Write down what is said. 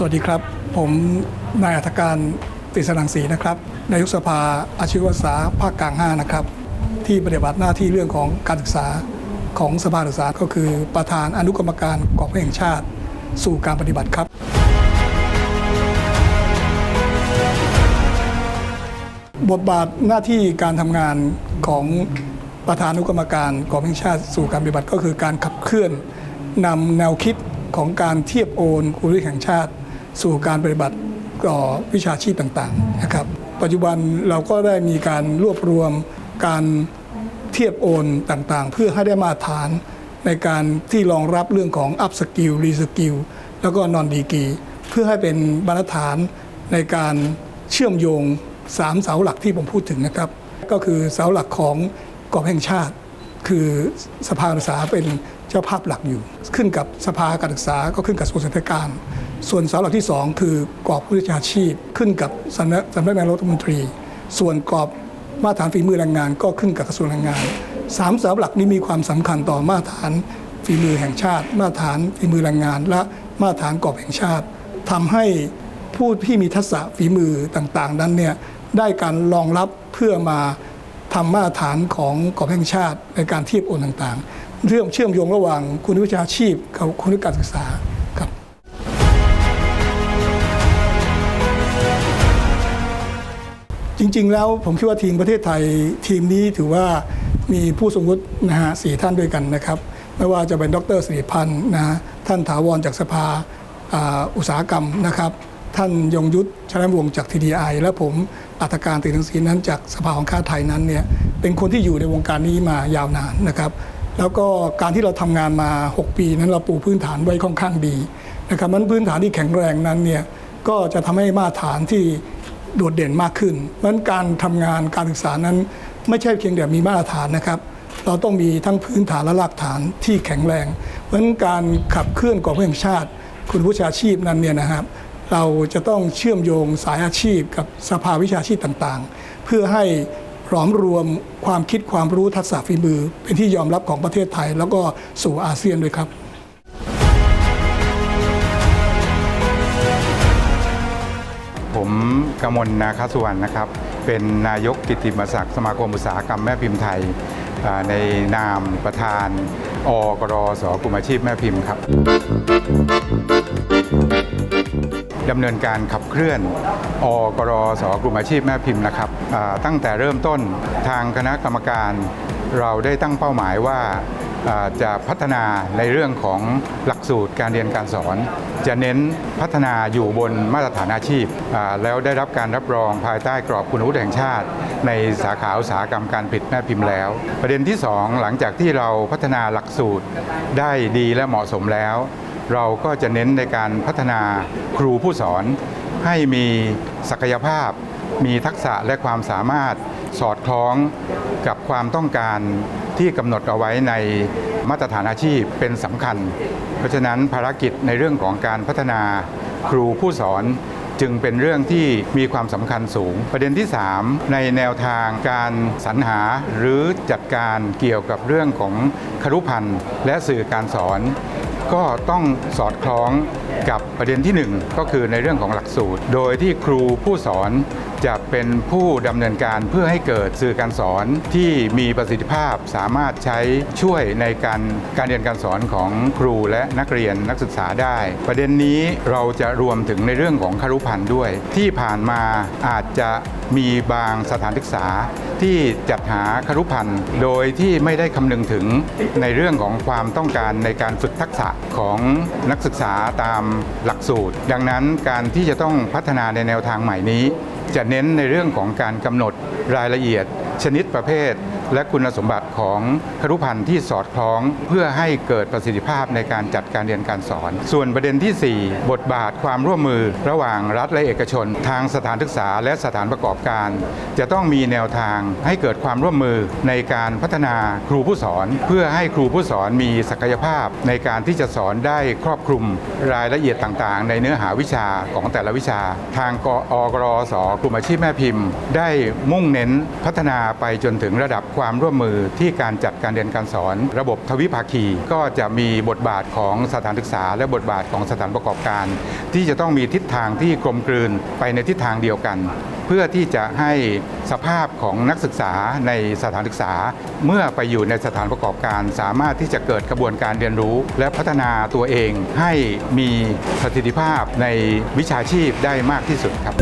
สวัสดีครับ ผมนายอัธการติสนังศรีนะครับนายกสภาอาชีวศึกษาภาคกลาง 5 นะครับ ที่ปฏิบัติหน้าที่เรื่องของการศึกษาของสภาศึกษาก็คือประธานอนุกรรมการกองแห่งชาติสู่การปฏิบัติครับ บทบาทหน้าที่การทำงานของประธานอนุกรรมการกองแห่งชาติสู่การปฏิบัติก็คือการขับเคลื่อนนำแนวคิดของการเทียบโอนคุณวิแห่งชาติ สู่การปฏิบัติต่อวิชาชีพต่างๆนะครับ ปัจจุบันเราก็ได้มีการรวบรวมการเทียบโอนต่างๆ เพื่อให้ได้มาตรฐานในการที่รองรับเรื่องของ up skill re skill แล้วก็ non degree เพื่อให้เป็นบรรทัดฐานในการเชื่อมโยงสามเสาหลักที่ผมพูดถึงนะครับ ก็คือเสาหลักของกองแห่งชาติ คือสภาการศึกษาเป็น เจ้าภาพหลักอยู่ ขึ้นกับสภาการศึกษาก็ขึ้นกับกระทรวงศึกษาธิการ ส่วนเสาหลักที่ 2 คือกรอบวิชาชีพ ขึ้นกับสำนักสำนักงานรัฐมนตรี ส่วนกรอบมาตรฐานฝีมือแรงงาน ก็ขึ้นกับกระทรวงแรงงานสามเสาหลักนี้มีความสำคัญต่อมาตรฐานฝีมือแห่งชาติ มาตรฐานฝีมือแรงงาน และมาตรฐานกรอบแห่งชาติทำให้ผู้ที่มีทักษะฝีมือต่างๆ นั้นเนี่ยได้การรองรับเพื่อมาทำมาตรฐานของกรอบแห่งชาติในการเทียบโอนต่างๆ เรื่องเชื่อมโยงระหว่างคุณวิชาชีพกับคุณการศึกษาครับจริง ๆ แล้วผมคิดว่าทีมประเทศไทยทีมนี้ถือว่ามีผู้สมมุตินะฮะสี่ท่านด้วยกันนะครับ ไม่ว่าจะเป็นดรสิริพันธ์นะฮะท่านถาวรจากสภาอุตสาหกรรมนะครับ ท่านยงยุทธชนะวงจาก TDI และผมอัตการตินังสีนั้นจากสภาของค้าไทยนั้นเนี่ยเป็นคนที่อยู่ในวงการนี้มายาวนานนะครับ แล้วก็การที่เราทำงานมา 6 ปีนั้นเราปูพื้นฐานไว้ค่อนข้างดีนะครับมันพื้นฐานที่แข็งแรงนั้นเนี่ยก็จะทำให้มาตรฐานที่โดดเด่นมากขึ้นเพราะนั้นการทำงานการศึกษานั้น ไม่ใช่เพียงแต่มีมาตรฐานนะครับ เราต้องมีทั้งพื้นฐานและรากฐานที่แข็งแรง เพราะนั้นการขับเคลื่อนกองแห่งชาติ คุณวิชาชีพนั้นเนี่ยนะครับ เราจะต้องเชื่อมโยงสายอาชีพกับสภาวิชาชีพต่างๆ เพื่อให้ หลอมรวมความคิดความรู้ทักษะฝีมือ เป็นที่ยอมรับของประเทศไทย แล้วก็สู่อาเซียนด้วยครับผมกมลนาคสุวรรณนะครับ เป็นนายกกิติมศักดิ์สมาคมอุตสาหกรรมแม่พิมพ์ไทย ในนามประธาน อกรสกลุ่มอาชีพแม่พิมพ์ครับ ดำเนินการขับเคลื่อนอกรสกลุ่มอาชีพแม่พิมพ์นะครับตั้งแต่เริ่มต้นทางคณะกรรมการ เราได้ตั้งเป้าหมายว่าจะพัฒนาในเรื่องของหลักสูตรการเรียนการสอน จะเน้นพัฒนาอยู่บนมาตรฐานอาชีพ แล้วได้รับการรับรองภายใต้กรอบคุณวุฒิแห่งชาติ ในสาขาอุตสาหกรรมการผลิตแม่พิมพ์แล้ว ประเด็นที่ 2 หลังจากที่เราพัฒนาหลักสูตรได้ดีและเหมาะสมแล้ว เราก็จะเน้นในการพัฒนาครูผู้สอน ให้มีศักยภาพ มีทักษะและความสามารถสอดคล้องกับความต้องการที่กำหนดเอาไว้ในมาตรฐานอาชีพเป็นสำคัญ เพราะฉะนั้นภารกิจในเรื่องของการพัฒนาครูผู้สอนจึงเป็นเรื่องที่มีความสำคัญสูง ประเด็นที่ 3 ในแนวทางการสรรหาหรือจัดการเกี่ยวกับเรื่องของครุพันธ์และสื่อการสอน ก็ต้องสอดคล้องกับประเด็นที่ 1 ก็คือในเรื่องของหลักสูตร โดยที่ครูผู้สอนจะเป็นผู้ดำเนินการเพื่อให้เกิดสื่อการสอนที่มีประสิทธิภาพสามารถใช้ช่วยในการการเรียนการสอนของครูและนักเรียนนักศึกษาได้ ประเด็นนี้เราจะรวมถึงในเรื่องของคารุพันธ์ด้วย ที่ผ่านมาอาจจะมีบางสถานศึกษาที่จัดหาคารุพันธ์โดยที่ไม่ได้คำนึงถึงในเรื่องของความต้องการในการฝึกทักษะของนักศึกษาตามหลักสูตร ดังนั้นการที่จะต้องพัฒนาในแนวทางใหม่นี้ จะเน้นในเรื่องของการกำหนดรายละเอียด ชนิดประเภท และคุณสมบัติของครุพันธ์ที่สอดคล้อง เพื่อให้เกิดประสิทธิภาพในการจัดการเรียนการสอน ส่วนประเด็นที่ 4 บทบาทความร่วมมือ ระหว่างรัฐและเอกชน ทางสถานศึกษาและสถานประกอบการ จะต้องมีแนวทางให้เกิดความร่วมมือในการพัฒนาครูผู้สอน เพื่อให้ครูผู้สอนมีศักยภาพในการที่จะสอนได้ครอบคลุมรายละเอียดต่างๆ ในเนื้อหาวิชาของแต่ละวิชา ทางกอกรสกลุ่มอาชีพแม่พิมพ์ ได้มุ่งเน้นพัฒนาไปจนถึงระดับความร่วมมือที่การจัดการเรียนการสอน ระบบทวิภาคี ก็จะมีบทบาทของสถานศึกษา และบทบาทของสถานประกอบการ ที่จะต้องมีทิศทางที่กลมกลืนไปในทิศทางเดียวกัน เพื่อที่จะให้สภาพของนักศึกษาในสถานศึกษา เมื่อไปอยู่ในสถานประกอบการ สามารถที่จะเกิดกระบวนการเรียนรู้ และพัฒนาตัวเองให้มีประสิทธิภาพในวิชาชีพได้มากที่สุดครับ